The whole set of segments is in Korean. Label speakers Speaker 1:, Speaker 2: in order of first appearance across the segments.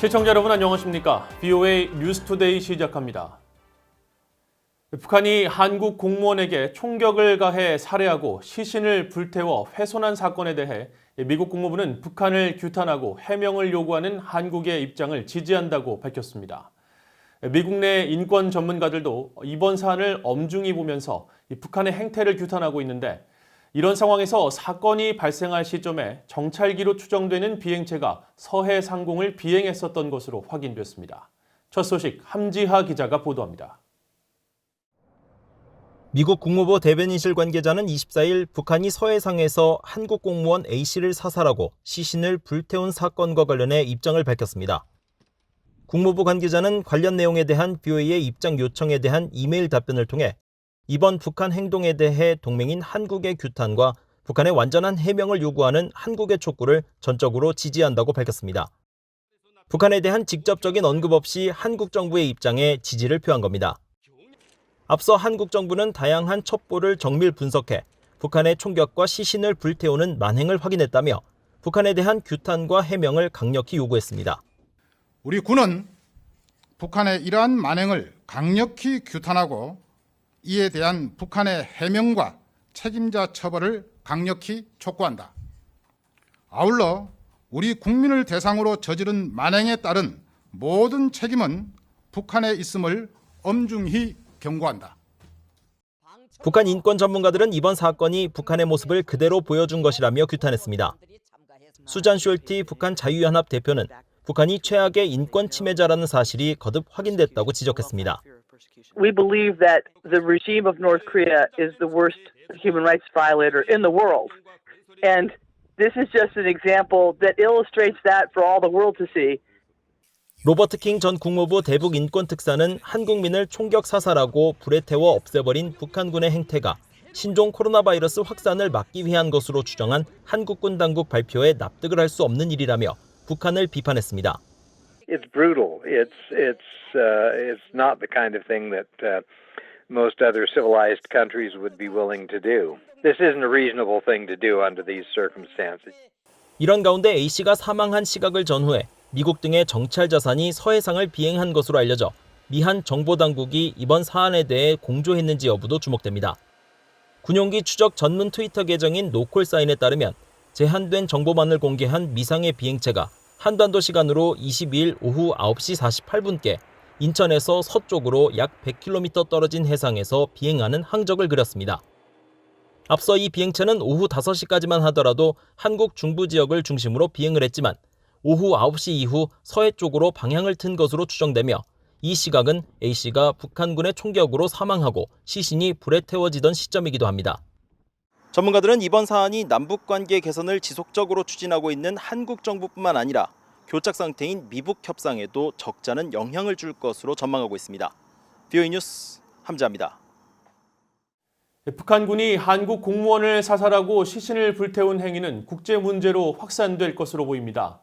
Speaker 1: 시청자 여러분 안녕하십니까? BOA 뉴스투데이 시작합니다. 북한이 한국 공무원에게 총격을 가해 살해하고 시신을 불태워 훼손한 사건에 대해 미국 국무부는 북한을 규탄하고 해명을 요구하는 한국의 입장을 지지한다고 밝혔습니다. 미국 내 인권 전문가들도 이번 사안을 엄중히 보면서 이 북한의 행태를 규탄하고 있는데 이런 상황에서 사건이 발생할 시점에 정찰기로 추정되는 비행체가 서해 상공을 비행했었던 것으로 확인됐습니다. 첫 소식 함지하 기자가 보도합니다.
Speaker 2: 미국 국무부 대변인실 관계자는 24일 북한이 서해상에서 한국 공무원 A씨를 사살하고 시신을 불태운 사건과 관련해 입장을 밝혔습니다. 국무부 관계자는 관련 내용에 대한 BOA의 입장 요청에 대한 이메일 답변을 통해 이번 북한 행동에 대해 동맹인 한국의 규탄과 북한의 완전한 해명을 요구하는 한국의 촉구를 전적으로 지지한다고 밝혔습니다. 북한에 대한 직접적인 언급 없이 한국 정부의 입장에 지지를 표한 겁니다. 앞서 한국 정부는 다양한 첩보를 정밀 분석해 북한의 총격과 시신을 불태우는 만행을 확인했다며 북한에 대한 규탄과 해명을 강력히 요구했습니다.
Speaker 3: 우리 군은 북한의 이러한 만행을 강력히 규탄하고 이에 대한 북한의 해명과 책임자 처벌을 강력히 촉구한다. 아울러 우리 국민을 대상으로 저지른 만행에 따른 모든 책임은 북한에 있음을 엄중히 경고한다.
Speaker 2: 북한 인권 전문가들은 이번 사건이 북한의 모습을 그대로 보여준 것이라며 규탄했습니다. 수잔 숄티 북한 자유연합 대표는 북한이 최악의 인권 침해자라는 사실이 거듭 확인됐다고 지적했습니다.
Speaker 4: We believe that the regime of North Korea is the worst human rights violator in the world. And this is just an example that illustrates that for all the world to see.
Speaker 2: 로버트 킹 전 국무부 대북 인권 특사는 한국민을 총격 사살하고 불에 태워 없애버린 북한군의 행태가 신종 코로나 바이러스 확산을 막기 위한 것으로 추정한 한국군 당국 발표에 납득을 할 수 없는 일이라며 북한을 비판했습니다.
Speaker 5: It's brutal. It's it's uh, it's not the kind of thing that uh, most other civilized countries would be willing to do. This isn't a reasonable thing to do under these circumstances.
Speaker 2: 이런 가운데 A씨가 사망한 시각을 전후해 미국 등의 정찰 자산이 서해상을 비행한 것으로 알려져 미한 정보 당국이 이번 사안에 대해 공조했는지 여부도 주목됩니다. 군용기 추적 전문 트위터 계정인 노콜 사인에 따르면 제한된 정보만을 공개한 미상의 비행체가 한반도 시간으로 22일 오후 9시 48분께 인천에서 서쪽으로 약 100km 떨어진 해상에서 비행하는 항적을 그렸습니다. 앞서 이 비행체는 오후 5시까지만 하더라도 한국 중부 지역을 중심으로 비행을 했지만 오후 9시 이후 서해 쪽으로 방향을 튼 것으로 추정되며 이 시각은 A씨가 북한군의 총격으로 사망하고 시신이 불에 태워지던 시점이기도 합니다. 전문가들은 이번 사안이 남북 관계 개선을 지속적으로 추진하고 있는 한국 정부뿐만 아니라 교착 상태인 미북 협상에도 적잖은 영향을 줄 것으로 전망하고 있습니다. 비오이 뉴스 함자입니다.
Speaker 1: 북한군이 한국 공무원을 사살하고 시신을 불태운 행위는 국제 문제로 확산될 것으로 보입니다.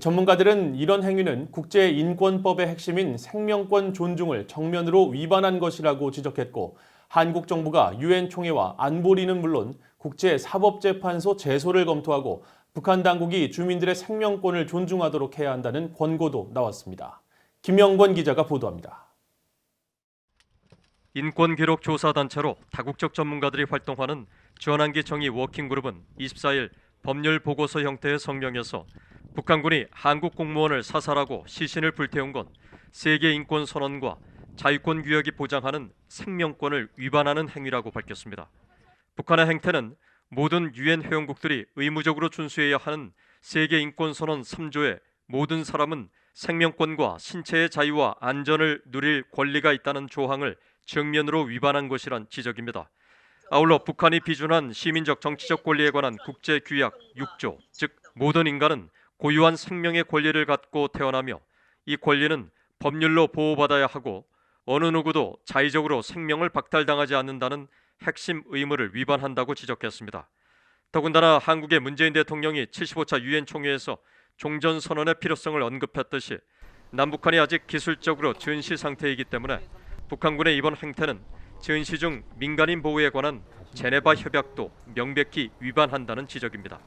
Speaker 1: 전문가들은 이런 행위는 국제 인권법의 핵심인 생명권 존중을 정면으로 위반한 것이라고 지적했고 한국 정부가 유엔 총회와 안보리는 물론 국제사법재판소 제소를 검토하고 북한 당국이 주민들의 생명권을 존중하도록 해야 한다는 권고도 나왔습니다. 김영권 기자가 보도합니다.
Speaker 6: 인권 기록 조사 단체로 다국적 전문가들이 활동하는 전환기 정의 워킹그룹은 24일 법률 보고서 형태의 성명에서 북한군이 한국 공무원을 사살하고 시신을 불태운 건 세계 인권 선언과 자유권 규약이 보장하는 생명권을 위반하는 행위라고 밝혔습니다. 북한의 행태는 모든 유엔 회원국들이 의무적으로 준수해야 하는 세계 인권 선언 3조의 모든 사람은 생명권과 신체의 자유와 안전을 누릴 권리가 있다는 조항을 정면으로 위반한 것이란 지적입니다. 아울러 북한이 비준한 시민적 정치적 권리에 관한 국제 규약 6조, 즉 모든 인간은 고유한 생명의 권리를 갖고 태어나며 이 권리는 법률로 보호받아야 하고 어느 누구도 자의적으로 생명을 박탈당하지 않는다는 핵심 의무를 위반한다고 지적했습니다. 더군다나 한국의 문재인 대통령이 75차 유엔 총회에서 종전 선언의 필요성을 언급했듯이 남북한이 아직 기술적으로 전시 상태이기 때문에 북한군의 이번 행태는 전시 중 민간인 보호에 관한 제네바 협약도 명백히 위반한다는 지적입니다.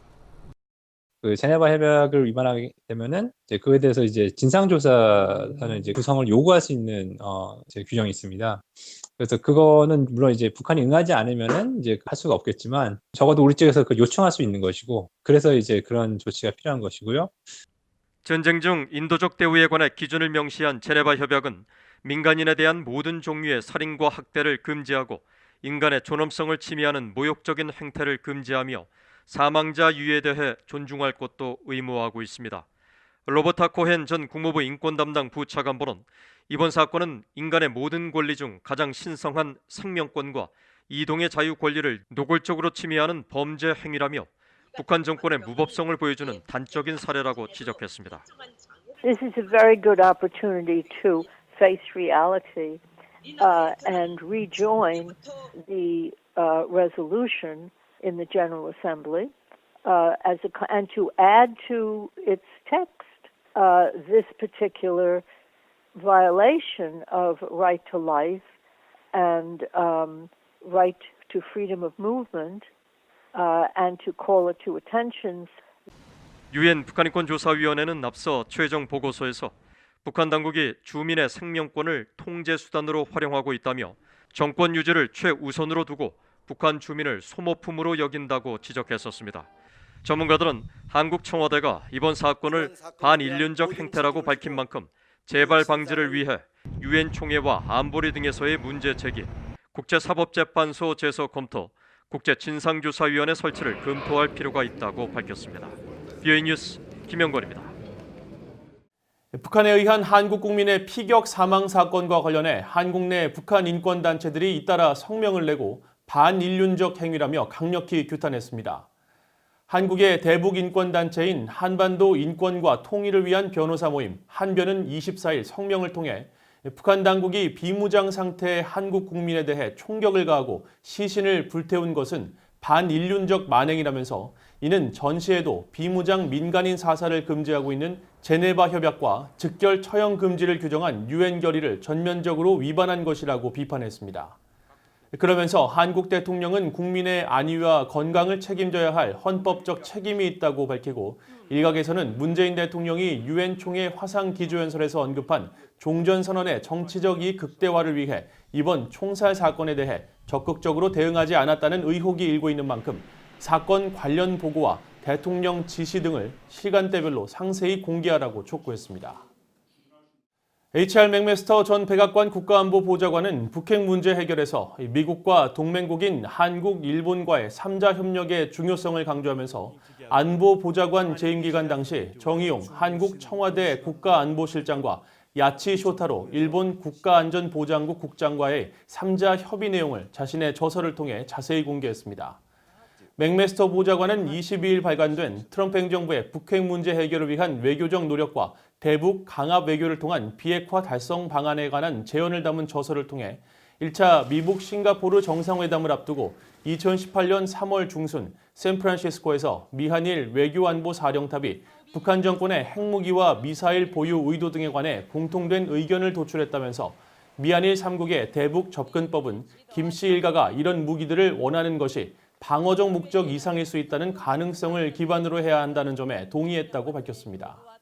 Speaker 7: 그 제네바 협약을 위반하게 되면은 이제 그에 대해서 이제 진상조사라는 이제 구성을 요구할 수 있는 어 이제 규정이 있습니다. 그래서 그거는 물론 이제 북한이 응하지 않으면은 이제 할 수가 없겠지만 적어도 우리 쪽에서 그 요청할 수 있는 것이고 그래서 이제 그런 조치가 필요한 것이고요.
Speaker 6: 전쟁 중 인도적 대우에 관해 기준을 명시한 제네바 협약은 민간인에 대한 모든 종류의 살인과 학대를 금지하고 인간의 존엄성을 침해하는 모욕적인 행태를 금지하며 사망자 유해에 대해 존중할 것도 의무화하고 있습니다. 로버타 코헨 전 국무부 인권 담당 부차관보는 이번 사건은 인간의 모든 권리 중 가장 신성한 생명권과 이동의 자유 권리를 노골적으로 침해하는 범죄 행위라며 북한 정권의 무법성을 보여주는 단적인 사례라고 지적했습니다.
Speaker 8: This is a very good opportunity to face reality uh, and rejoin the uh, resolution in the General Assembly uh, as a, co- and to add to its text uh, this particular violation of right to life and um, right to freedom of movement uh, and to call it to attention
Speaker 6: 유엔 북한인권조사위원회는 앞서 최종 보고서에서 북한 당국이 주민의 생명권을 통제 수단으로 활용하고 있다며 정권 유지를 최우선으로 두고 북한 주민을 소모품으로 여긴다고 지적했었습니다. 전문가들은 한국 청와대가 이번 사건을 반인륜적 행태라고 밝힌 만큼 재발 방지를 위해 유엔 총회와 안보리 등에서의 문제 제기, 국제사법재판소 제소 검토, 국제진상조사위원회 설치를 검토할 필요가 있다고 밝혔습니다. 비어이 뉴스 김영권입니다.
Speaker 1: 북한에 의한 한국 국민의 피격 사망 사건과 관련해 한국 내 북한 인권 단체들이 잇따라 성명을 내고 반인륜적 행위라며 강력히 규탄했습니다. 한국의 대북 인권 단체인 한반도 인권과 통일을 위한 변호사 모임 한변은 24일 성명을 통해 북한 당국이 비무장 상태의 한국 국민에 대해 총격을 가하고 시신을 불태운 것은 반인륜적 만행이라면서 이는 전시에도 비무장 민간인 사살을 금지하고 있는 제네바 협약과 즉결 처형 금지를 규정한 유엔 결의를 전면적으로 위반한 것이라고 비판했습니다. 그러면서 한국 대통령은 국민의 안위와 건강을 책임져야 할 헌법적 책임이 있다고 밝히고 일각에서는 문재인 대통령이 유엔 총회 화상 기조연설에서 언급한 종전 선언의 정치적 이익 극대화를 위해 이번 총살 사건에 대해 적극적으로 대응하지 않았다는 의혹이 일고 있는 만큼 사건 관련 보고와 대통령 지시 등을 시간대별로 상세히 공개하라고 촉구했습니다. HR 맥메스터 전 백악관 국가안보보좌관은 북핵 문제 해결에서 미국과 동맹국인 한국, 일본과의 3자 협력의 중요성을 강조하면서 안보보좌관 재임 기간 당시 정의용 한국 청와대 국가안보실장과 야치 쇼타로 일본 국가안전보장국 국장과의 3자 협의 내용을 자신의 저서를 통해 자세히 공개했습니다. 맥메스터 보좌관은 22일 발간된 트럼프 행정부의 북핵 문제 해결을 위한 외교적 노력과 대북 강압 외교를 통한 비핵화 달성 방안에 관한 제언을 담은 저서를 통해 1차 미국 싱가포르 정상회담을 앞두고 2018년 3월 중순 샌프란시스코에서 미한일 외교안보 사령탑이 북한 정권의 핵무기와 미사일 보유 의도 등에 관해 공통된 의견을 도출했다면서 미한일 3국의 대북 접근법은 김씨 일가가 이런 무기들을 원하는 것이 방어적 목적 이상일 수 있다는 가능성을 기반으로 해야 한다는 점에 동의했다고 밝혔습니다.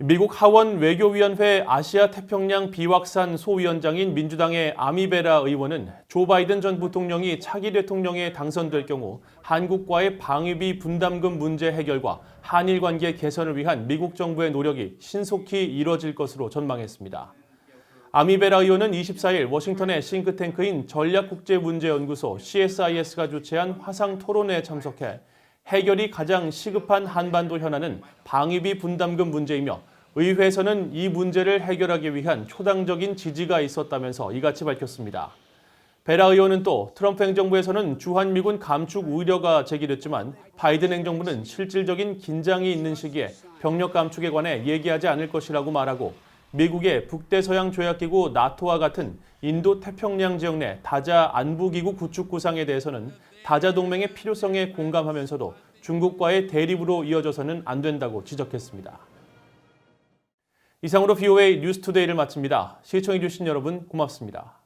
Speaker 1: 미국 하원 외교위원회 아시아 태평양 비확산 소위원장인 민주당의 아미베라 의원은 조 바이든 전 부통령이 차기 대통령에 당선될 경우 한국과의 방위비 분담금 문제 해결과 한일 관계 개선을 위한 미국 정부의 노력이 신속히 이뤄질 것으로 전망했습니다. 아미베라 의원은 24일 워싱턴의 싱크탱크인 전략국제문제연구소 CSIS가 주최한 화상 토론회에 참석해 해결이 가장 시급한 한반도 현안은 방위비 분담금 문제이며 의회에서는 이 문제를 해결하기 위한 초당적인 지지가 있었다면서 이같이 밝혔습니다. 베라 의원은 또 트럼프 행정부에서는 주한미군 감축 우려가 제기됐지만 바이든 행정부는 실질적인 긴장이 있는 시기에 병력 감축에 관해 얘기하지 않을 것이라고 말하고 미국의 북대서양 조약기구 나토와 같은 인도 태평양 지역 내 다자 안보기구 구축 구상에 대해서는 다자 동맹의 필요성에 공감하면서도 중국과의 대립으로 이어져서는 안 된다고 지적했습니다. 이상으로 VOA 뉴스투데이를 마칩니다. 시청해주신 여러분 고맙습니다.